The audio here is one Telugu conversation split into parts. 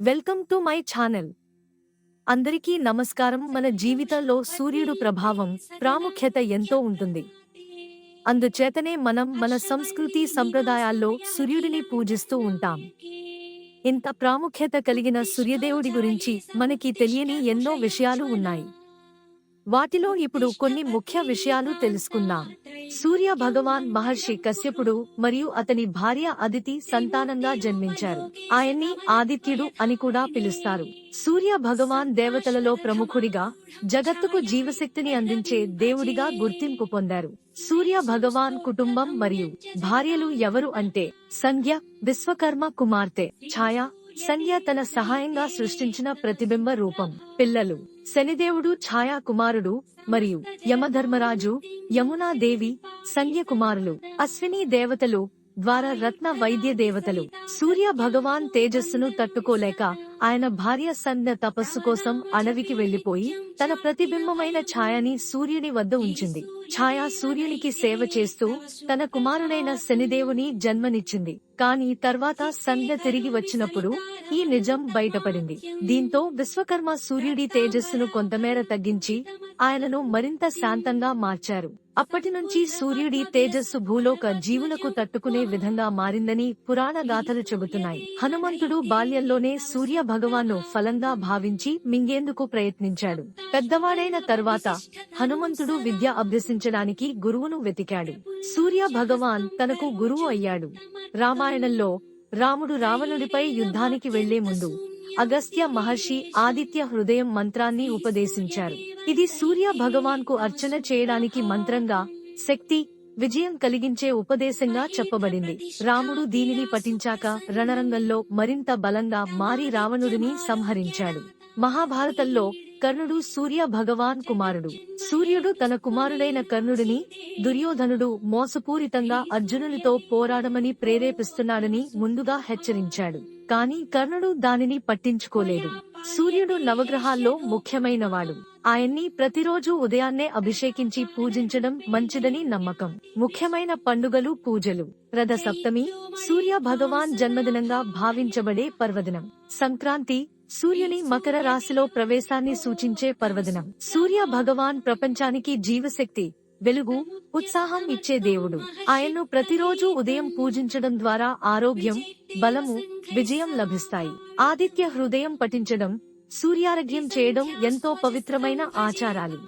Welcome to my channel. అందరికీ నమస్కారం. మన జీవితంలో సూర్యుడు ప్రభావం ప్రాముఖ్యత ఎంతో ఉంటుంది. అందుచేతనే మనం మన సంస్కృతి సంప్రదాయాల్లో సూర్యుడిని పూజిస్తూ ఉంటాం. ఇంత ప్రాముఖ్యత కలిగిన సూర్యదేవుడి గురించి మనకి తెలియని ఎన్నో విషయాలు ఉన్నాయి. వాటిలో ఇప్పుడు కొన్ని ముఖ్య విషయాలు తెలుసుకుందాం. సూర్య భగవాన్ మహర్షి కశ్యపుడు మరియు అతని భార్య అదితి సంతానంగా జన్మించారు. ఆయన్ని ఆదిత్యుడు అని కూడా పిలుస్తారు. సూర్య భగవాన్ దేవతలలో ప్రముఖుడిగా జగత్తుకు జీవశక్తిని అందించే దేవుడిగా గుర్తింపు పొందారు. సూర్య భగవాన్ కుటుంబం మరియు భార్యలు ఎవరు అంటే సంజ్ఞ విశ్వకర్మ కుమార్తె ఛాయ సంధ్య తన సహాయంగా సృష్టించిన ప్రతిబింబ రూపం. పిల్లలు. శనిదేవుడు ఛాయా కుమారుడు మరియు యమధర్మరాజు యమునాదేవి సంధ్య కుమారులు అశ్విని దేవతలు ద్వారా రత్న వైద్య దేవతలు. సూర్య భగవాన్ తేజస్సును తట్టుకోలేక ఆయన భార్య సంధ్య తపస్సు కోసం అడవికి వెళ్ళిపోయి తన ప్రతిబింబమైన ఛాయని సూర్యుని వద్ద ఉంచింది. ఛాయ సూర్యునికి సేవ చేస్తూ తన కుమారుడైన శనిదేవుని జన్మనిచ్చింది. కాని తర్వాత సంధ్య తిరిగి వచ్చినప్పుడు ఈ నిజం బయటపడింది. దీంతో విశ్వకర్మ సూర్యుడి తేజస్సును కొంతమేర తగ్గించి ఆయనను మరింత శాంతంగా మార్చారు. అప్పటి నుంచి సూర్యుడి తేజస్సు భూలోక జీవులకు తట్టుకునే విధంగా మారిందని పురాణ గాథలు చెబుతున్నాయి. హనుమంతుడు బాల్యంలోనే సూర్య భగవాన్ను ఫలంగా భావించి మింగేందుకు ప్రయత్నించాడు. పెద్దవాడైన తర్వాత హనుమంతుడు విద్య అభ్యసించడానికి గురువును వెతికాడు. సూర్య భగవాన్ తనకు గురువు అయ్యాడు. రామాయణంలో రాముడు రావణుడిపై యుద్ధానికి వెళ్ళే ముందు అగస్త్య మహర్షి ఆదిత్య హృదయం మంత్రాన్ని ఉపదేశించారు. ఇది సూర్య భగవాన్కు అర్చన చేయడానికి మంత్రంగా శక్తి విజయం కలిగించే ఉపదేశంగా చెప్పబడింది. రాముడు దీనిని పఠించాక రణరంగంలో మరింత బలంగా మారి రావణుడిని సంహరించాడు. మహాభారతంలో కర్ణుడు సూర్య భగవాన్ కుమారుడు. సూర్యుడు తన కుమారుడైన కర్ణుడిని దుర్యోధనుడు మోసపూరితంగా అర్జునునితో పోరాడమని ప్రేరేపిస్తున్నాడని ముందుగా హెచ్చరించాడు. కాని కర్ణుడు దానిని పట్టించుకోలేదు. సూర్యుడు నవగ్రహాల్లో ముఖ్యమైనవాడు. ఆయన్ని ప్రతిరోజు ఉదయాన్నే అభిషేకించి పూజించడం మంచిదని నమ్మకం. ముఖ్యమైన పండుగలు పూజలు. రథ సప్తమి సూర్య భగవాన్ జన్మదినంగా భావించబడే పర్వదినం. సంక్రాంతి సూర్యుని మకర రాశిలో ప్రవేశాన్ని సూచించే పర్వదినం. సూర్య భగవాన్ ప్రపంచానికి జీవశక్తి వెలుగు ఉత్సాహం ఇచ్చే దేవుడు. ఆయన్ను ప్రతిరోజు ఉదయం పూజించడం ద్వారా ఆరోగ్యం బలము విజయం లభిస్తాయి. ఆదిత్య హృదయం పఠించడం సూర్యారోగ్యం చేయడం ఎంతో పవిత్రమైన ఆచారాలు.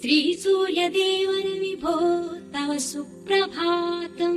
శ్రీ సూర్యదేవ విభో తవ సుప్రభాతం.